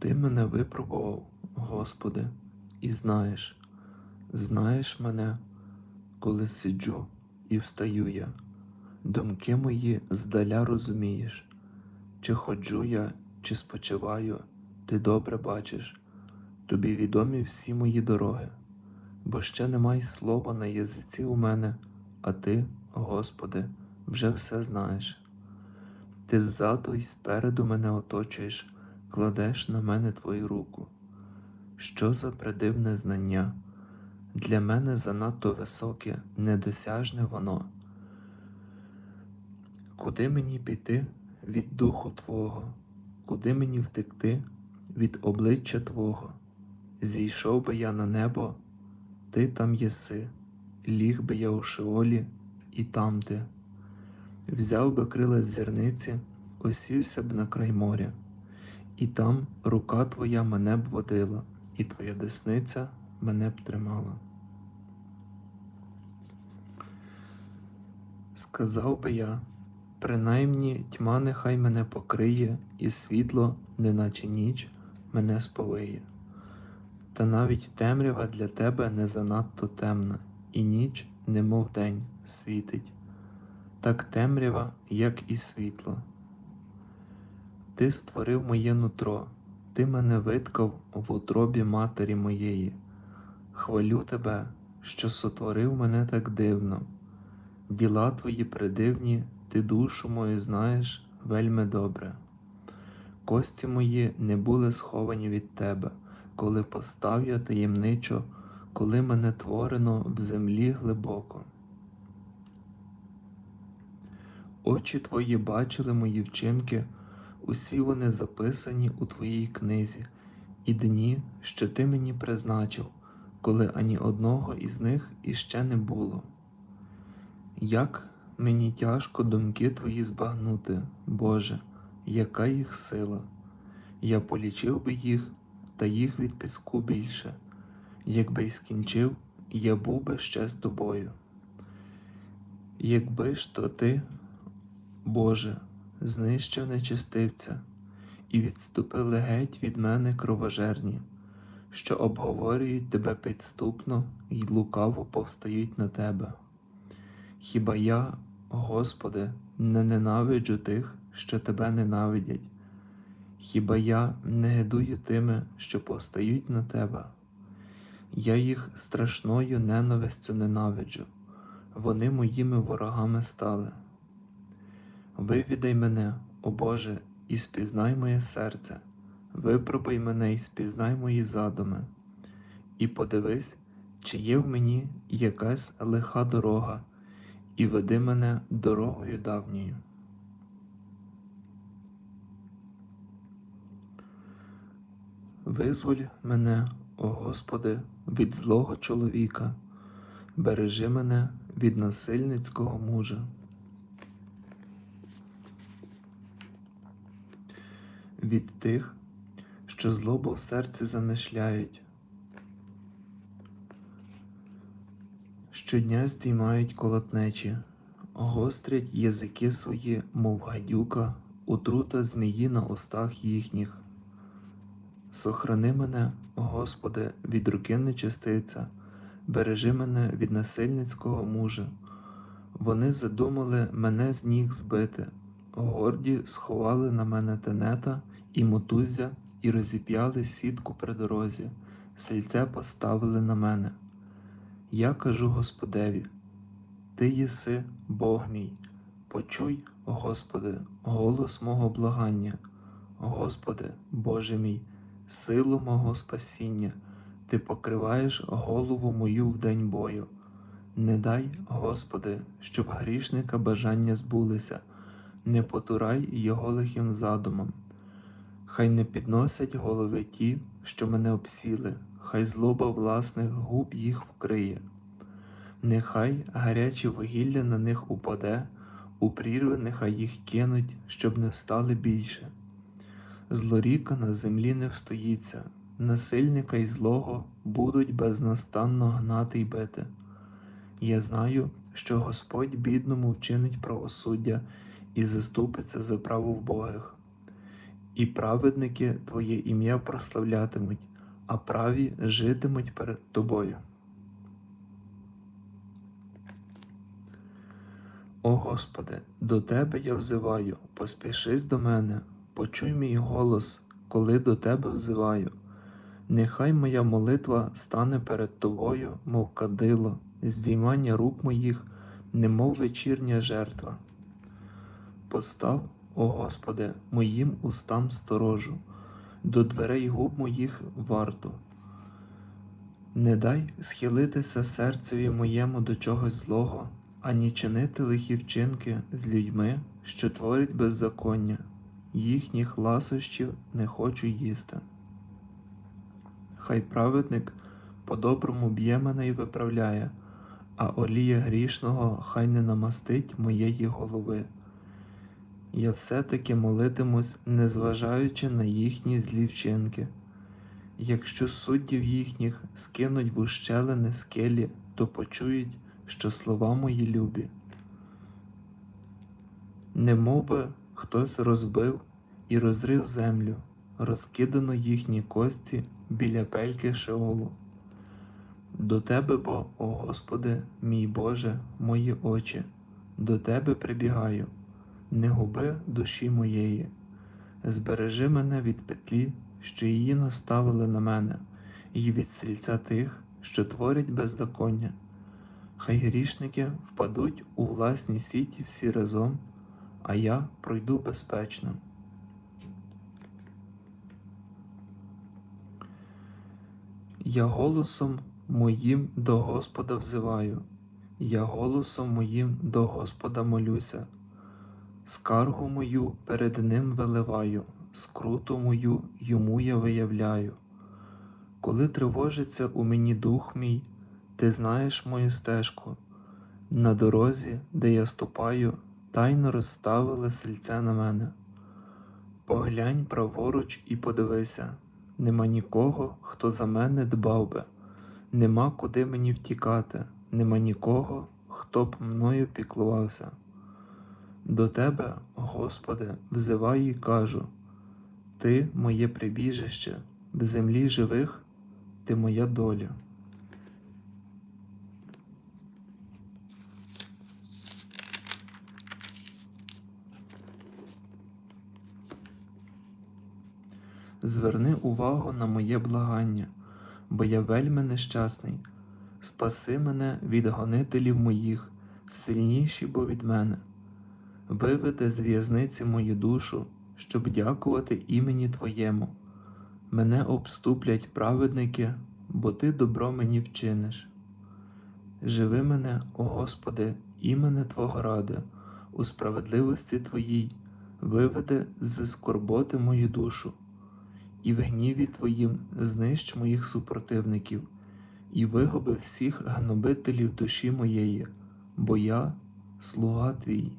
Ти мене випробував, Господи, і знаєш, знаєш мене, коли сиджу і встаю я. Думки мої здаля розумієш, чи ходжу я, чи спочиваю, ти добре бачиш, тобі відомі всі мої дороги, бо ще немає слова на язиці у мене, а ти, Господи, вже все знаєш. Ти ззаду і спереду мене оточуєш, кладеш на мене твою руку. Що за придивне знання? Для мене занадто високе, недосяжне воно. Куди мені піти від духу Твого? Куди мені втекти від обличчя Твого? Зійшов би я на небо, ти там єси, ліг би я у шеолі, і там ти. Взяв би крила з зірниці, осівся б на край моря, і там рука твоя мене б водила, і твоя десниця мене б тримала. Сказав би я, принаймні тьма нехай мене покриє, і світло, неначе ніч, мене сповиє. Та навіть темрява для тебе не занадто темна, і ніч, немов день, світить, так темрява, як і світло. Ти створив моє нутро, ти мене виткав в утробі матері моєї. Хвалю тебе, що сотворив мене так дивно. Діла твої придивні, ти душу мою знаєш вельми добре. Кості мої не були сховані від тебе, коли постав я таємничо, коли мене творено в землі глибоко. Очі твої бачили мої вчинки, усі вони записані у твоїй книзі, і дні, що ти мені призначив, коли ані одного із них іще не було. Як мені тяжко думки твої збагнути, Боже, яка їх сила? Я полічив би їх, та їх від піску більше. Якби й скінчив, я був би ще з тобою. Якби ж то ти, Боже, знищив нечистивця, і відступили геть від мене кровожерні, що обговорюють тебе підступно і лукаво повстають на тебе. Хіба я, Господи, не ненавиджу тих, що тебе ненавидять? Хіба я не гидую тими, що повстають на тебе? Я їх страшною ненавистю ненавиджу, вони моїми ворогами стали. Вивідай мене, о Боже, і спізнай моє серце, випробуй мене і спізнай мої задуми, і подивись, чи є в мені якась лиха дорога, і веди мене дорогою давньою. Визволь мене, о Господи, від злого чоловіка, бережи мене від насильницького мужа. Від тих, що злобу в серці замишляють, щодня здіймають колотнечі, гострять язики свої, мов гадюка, отрута змії на устах їхніх. Сохрани мене, Господи, від руки нечистивця, бережи мене від насильницького мужа. Вони задумали мене з ніг збити, горді сховали на мене тенета і мотузя, і розіп'яли сітку при дорозі, сельце поставили на мене. Я кажу Господеві, Ти єси Бог мій, почуй, Господи, голос мого благання, Господи, Боже мій, силу мого спасіння, Ти покриваєш голову мою в день бою. Не дай, Господи, щоб грішника бажання збулися, не потурай його лихим задумам. Хай не підносять голови ті, що мене обсіли, хай злоба власних губ їх вкриє. Нехай гаряче вугілля на них упаде, у прірви нехай їх кинуть, щоб не встали більше. Злоріка на землі не встоїться, насильника й злого будуть безнастанно гнати й бити. Я знаю, що Господь бідному вчинить правосуддя і заступиться за право вбогих. І праведники Твоє ім'я прославлятимуть, а праві житимуть перед Тобою. О Господи, до Тебе я взиваю, поспішись до мене, почуй мій голос, коли до Тебе взиваю. Нехай моя молитва стане перед Тобою, мов кадило, здіймання рук моїх, немов вечірня жертва. Постав, о Господи, моїм устам сторожу, до дверей губ моїх варту. Не дай схилитися серцеві моєму до чогось злого, ані чинити лихі вчинки з людьми, що творять беззаконня, їхніх ласощів не хочу їсти. Хай праведник по-доброму б'є мене і виправляє, а олія грішного хай не намастить моєї голови. Я все-таки молитимусь, незважаючи на їхні злі вчинки. Якщо суддів їхніх скинуть в ущелини скелі, то почують, що слова мої любі. Не би хтось розбив і розрив землю, розкидано їхні кості біля пельки Шеолу. До Тебе бо, о Господи, мій Боже, мої очі, до Тебе прибігаю, не губи душі моєї, збережи мене від петлі, що її наставили на мене, і від сільця тих, що творять беззаконня. Хай грішники впадуть у власні сіті всі разом, а я пройду безпечно. Я голосом моїм до Господа взиваю, я голосом моїм до Господа молюся, скаргу мою перед Ним виливаю, скруту мою йому я виявляю. Коли тривожиться у мені дух мій, ти знаєш мою стежку, на дорозі, де я ступаю, тайно розставили сельце на мене. Поглянь праворуч і подивися, нема нікого, хто за мене дбав би, нема куди мені втікати, нема нікого, хто б мною піклувався. До Тебе, Господи, взиваю і кажу, Ти моє прибіжище, в землі живих, Ти моя доля. Зверни увагу на моє благання, бо я вельми нещасний. Спаси мене від гонителів моїх, сильніші бо від мене. Виведи з в'язниці мою душу, щоб дякувати імені Твоєму. Мене обступлять праведники, бо Ти добро мені вчиниш. Живи мене, о Господи, імене Твого ради, у справедливості Твоїй, виведи з скорботи мою душу і в гніві Твоїм знищ моїх супротивників, і вигуби всіх гнобителів душі моєї, бо я слуга Твій.